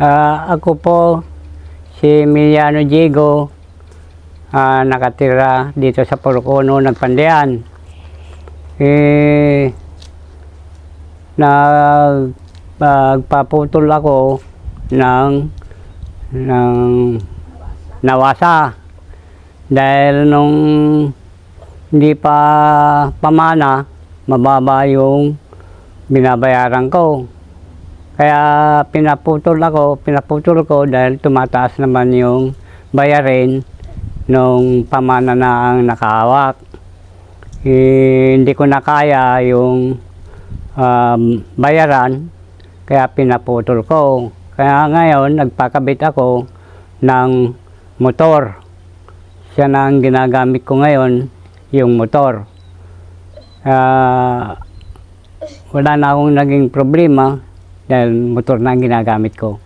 Ah, ako po si Emiliano Diego, ah, nakatira dito sa Purukuno, Nagpandian. Eh, nag magpaputol ako ng ng nawasa dahil nung hindi pa pamana mababa yung binabayaran ko kaya pinaputol ako pinaputol ko dahil tumataas naman yung bayarin nung pamana na ang nakahawak eh, hindi ko na kaya yung um, bayaran kaya pinaputol ko. Kaya ngayon nagpakabit ako ng motor. Siya na ang ginagamit ko ngayon, yung motor. Ah, wala na akong naging problema dahil motor na ang ginagamit ko.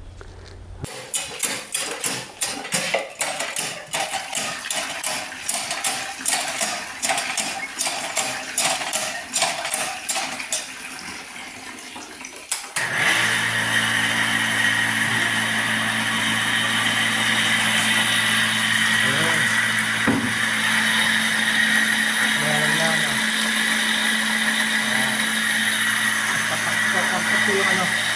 Yung ano,